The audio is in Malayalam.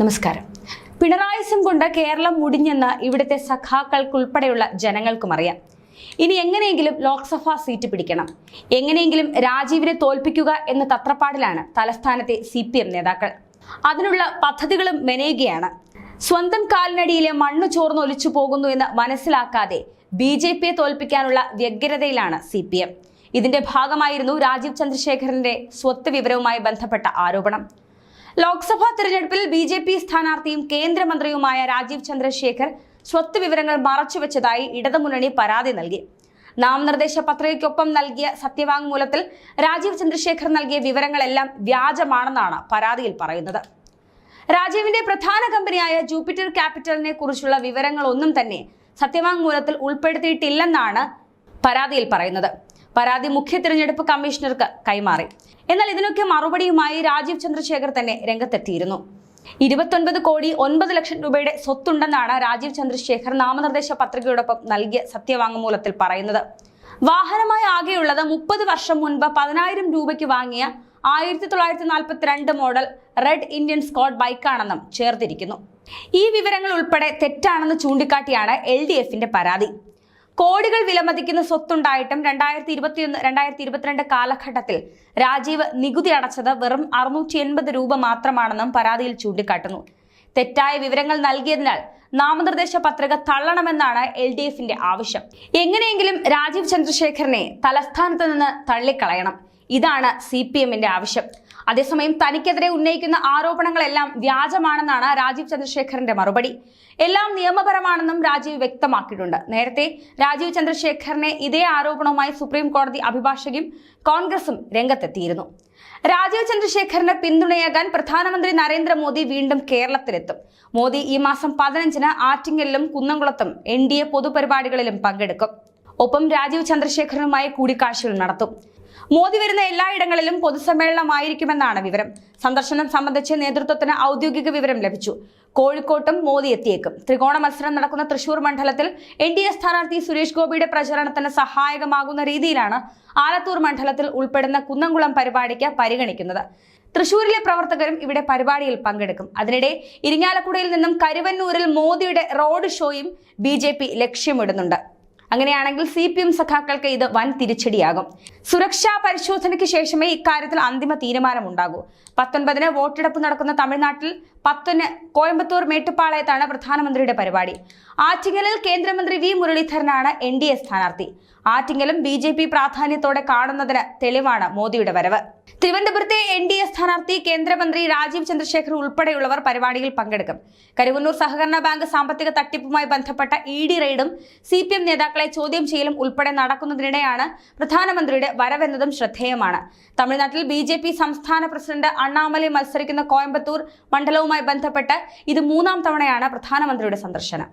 നമസ്കാരം. പിണറായിസം കൊണ്ട് കേരളം മുടിഞ്ഞെന്ന് ഇവിടുത്തെ സഖാക്കൾക്കുൾപ്പെടെയുള്ള ജനങ്ങൾക്കും അറിയാം ഇനി എങ്ങനെയെങ്കിലും ലോക്സഭാ സീറ്റ് പിടിക്കണം. എങ്ങനെയെങ്കിലും രാജീവിനെ തോൽപ്പിക്കുക എന്ന തത്രപ്പാടിലാണ് തലസ്ഥാനത്തെ സി നേതാക്കൾ. അതിനുള്ള പദ്ധതികളും മെനയുകയാണ്. സ്വന്തം കാലിനടിയിലെ മണ്ണ് ചോർന്നൊലിച്ചു പോകുന്നു എന്ന് മനസ്സിലാക്കാതെ ബി ജെ പിയെ തോൽപ്പിക്കാനുള്ള വ്യഗ്രതയിലാണ് സി പി എം. ഇതിന്റെ ഭാഗമായിരുന്നു രാജീവ് ചന്ദ്രശേഖരന്റെ സ്വത്ത് വിവരവുമായി ബന്ധപ്പെട്ട ആരോപണം. ലോക്സഭാ തെരഞ്ഞെടുപ്പിൽ ബി ജെ പി സ്ഥാനാർത്ഥിയും കേന്ദ്രമന്ത്രിയുമായ രാജീവ് ചന്ദ്രശേഖർ സ്വത്ത് വിവരങ്ങൾ മറച്ചുവെച്ചതായി ഇടതുമുന്നണി പരാതി നൽകി. നാമനിർദ്ദേശ പത്രികയ്ക്കൊപ്പം നൽകിയ സത്യവാങ്മൂലത്തിൽ രാജീവ് ചന്ദ്രശേഖർ നൽകിയ വിവരങ്ങളെല്ലാം വ്യാജമാണെന്നാണ് പരാതിയിൽ പറയുന്നത്. രാജീവിന്റെ പ്രധാന കമ്പനിയായ ജൂപ്പിറ്റർ ക്യാപിറ്റലിനെ കുറിച്ചുള്ള വിവരങ്ങളൊന്നും തന്നെ സത്യവാങ്മൂലത്തിൽ ഉൾപ്പെടുത്തിയിട്ടില്ലെന്നാണ് പരാതിയിൽ പറയുന്നത്. പരാതി മുഖ്യ തിരഞ്ഞെടുപ്പ് കമ്മീഷണർക്ക് കൈമാറി. എന്നാൽ ഇതിനൊക്കെ മറുപടിയുമായി രാജീവ് ചന്ദ്രശേഖർ തന്നെ രംഗത്തെത്തിയിരുന്നു. ഇരുപത്തൊൻപത് കോടി ഒൻപത് ലക്ഷം രൂപയുടെ സ്വത്തുണ്ടെന്നാണ് രാജീവ് ചന്ദ്രശേഖർ നാമനിർദ്ദേശ പത്രികയോടൊപ്പം നൽകിയ സത്യവാങ്മൂലത്തിൽ പറയുന്നത്. വാഹനമായി ആകെയുള്ളത് മുപ്പത് വർഷം മുൻപ് പതിനായിരം രൂപയ്ക്ക് വാങ്ങിയ ആയിരത്തി തൊള്ളായിരത്തി നാൽപ്പത്തിരണ്ട് മോഡൽ റെഡ് ഇന്ത്യൻ സ്കോട്ട് ബൈക്കാണെന്നും ചേർത്തിരിക്കുന്നു. ഈ വിവരങ്ങൾ ഉൾപ്പെടെ തെറ്റാണെന്ന് ചൂണ്ടിക്കാട്ടിയാണ് എൽ ഡി എഫിന്റെ പരാതി. കോടികൾ വിലമതിക്കുന്ന സ്വത്തുണ്ടായിട്ടും രണ്ടായിരത്തി ഇരുപത്തിയൊന്ന് രണ്ടായിരത്തി ഇരുപത്തിരണ്ട് കാലഘട്ടത്തിൽ രാജീവ് നികുതി അടച്ചത് വെറും അറുന്നൂറ്റി എൺപത് രൂപ മാത്രമാണെന്നും പരാതിയിൽ ചൂണ്ടിക്കാട്ടുന്നു. തെറ്റായ വിവരങ്ങൾ നൽകിയതിനാൽ നാമനിർദ്ദേശ പത്രിക തള്ളണമെന്നാണ് എൽ ഡി എഫിന്റെ ആവശ്യം. എങ്ങനെയെങ്കിലും രാജീവ് ചന്ദ്രശേഖരനെ തലസ്ഥാനത്ത് നിന്ന് തള്ളിക്കളയണം. ഇതാണ് സി പി എമ്മിന്റെ ആവശ്യം. അതേസമയം തനിക്കെതിരെ ഉന്നയിക്കുന്ന ആരോപണങ്ങളെല്ലാം വ്യാജമാണെന്നാണ് രാജീവ് ചന്ദ്രശേഖറിന്റെ മറുപടി. എല്ലാം നിയമപരമാണെന്നും രാജീവ് വ്യക്തമാക്കിയിട്ടുണ്ട്. നേരത്തെ രാജീവ് ചന്ദ്രശേഖരനെ ഇതേ ആരോപണവുമായി സുപ്രീം കോടതി അഭിഭാഷകയും കോൺഗ്രസും രംഗത്തെത്തിയിരുന്നു. രാജീവ് ചന്ദ്രശേഖരന് പിന്തുണയാകാൻ പ്രധാനമന്ത്രി നരേന്ദ്രമോദി വീണ്ടും കേരളത്തിലെത്തും. മോദി ഈ മാസം പതിനഞ്ചിന് ആറ്റിങ്ങലിലും കുന്നംകുളത്തും എൻ ഡി എ പൊതുപരിപാടികളിലും പങ്കെടുക്കും. ഒപ്പം രാജീവ് ചന്ദ്രശേഖരനുമായി കൂടിക്കാഴ്ചകൾ നടത്തും. മോദി വരുന്ന എല്ലായിടങ്ങളിലും പൊതുസമ്മേളനമായിരിക്കുമെന്നാണ് വിവരം. സന്ദർശനം സംബന്ധിച്ച് നേതൃത്വത്തിന് ഔദ്യോഗിക വിവരം ലഭിച്ചു. കോഴിക്കോട്ടും മോദി എത്തിയേക്കും. ത്രികോണ മത്സരം നടക്കുന്ന തൃശൂർ മണ്ഡലത്തിൽ എൻ ഡി എ സ്ഥാനാർത്ഥി സുരേഷ് ഗോപിയുടെ പ്രചരണത്തിന് സഹായകമാകുന്ന രീതിയിലാണ് ആലത്തൂർ മണ്ഡലത്തിൽ ഉൾപ്പെടുന്ന കുന്നംകുളം പരിപാടിക്ക് പരിഗണിക്കുന്നത്. തൃശൂരിലെ പ്രവർത്തകരും ഇവിടെ പരിപാടിയിൽ പങ്കെടുക്കും. അതിനിടെ ഇരിങ്ങാലക്കുടയിൽ നിന്നും കരുവന്നൂരിൽ മോദിയുടെ റോഡ് ഷോയും ബി ലക്ഷ്യമിടുന്നുണ്ട്. അങ്ങനെയാണെങ്കിൽ സി പി എം സഖാക്കൾക്ക് ഇത് വൻ തിരിച്ചടിയാകും. സുരക്ഷാ പരിശോധനയ്ക്ക് ശേഷമേ ഇക്കാര്യത്തിൽ അന്തിമ തീരുമാനമുണ്ടാകൂ. പത്തൊൻപതിന് വോട്ടെടുപ്പ് നടക്കുന്ന തമിഴ്നാട്ടിൽ പത്തൊന്ന് കോയമ്പത്തൂർ മേട്ടുപ്പാളയത്താണ് പ്രധാനമന്ത്രിയുടെ പരിപാടി. ആറ്റിങ്ങലിൽ കേന്ദ്രമന്ത്രി വി മുരളീധരനാണ് എൻ ഡി എ സ്ഥാനാർത്ഥി. ആറ്റിങ്ങലും ബി ജെ പി പ്രാധാന്യത്തോടെ കാണുന്നതിന് തെളിവാണ് മോദിയുടെ വരവ്. തിരുവനന്തപുരത്തെ എൻ ഡി എ സ്ഥാനാർത്ഥി കേന്ദ്രമന്ത്രി രാജീവ് ചന്ദ്രശേഖർ ഉൾപ്പെടെയുള്ളവർ പരിപാടിയിൽ പങ്കെടുക്കും. കരുവന്നൂർ സഹകരണ ബാങ്ക് സാമ്പത്തിക തട്ടിപ്പുമായി ബന്ധപ്പെട്ട ഇ ഡി റെയ്ഡും സി പി എം നേതാക്കളെ ചോദ്യം ചെയ്യലും ഉൾപ്പെടെ നടക്കുന്നതിനിടെയാണ് പ്രധാനമന്ത്രിയുടെ വരവെന്നതും ശ്രദ്ധേയമാണ്. തമിഴ്നാട്ടിൽ ബി ജെ പി സംസ്ഥാന പ്രസിഡന്റ് അണ്ണാമലൈ മത്സരിക്കുന്ന കോയമ്പത്തൂർ മണ്ഡലവുമായി ബന്ധപ്പെട്ട് ഇത് മൂന്നാം തവണയാണ് പ്രധാനമന്ത്രിയുടെ സന്ദർശനം.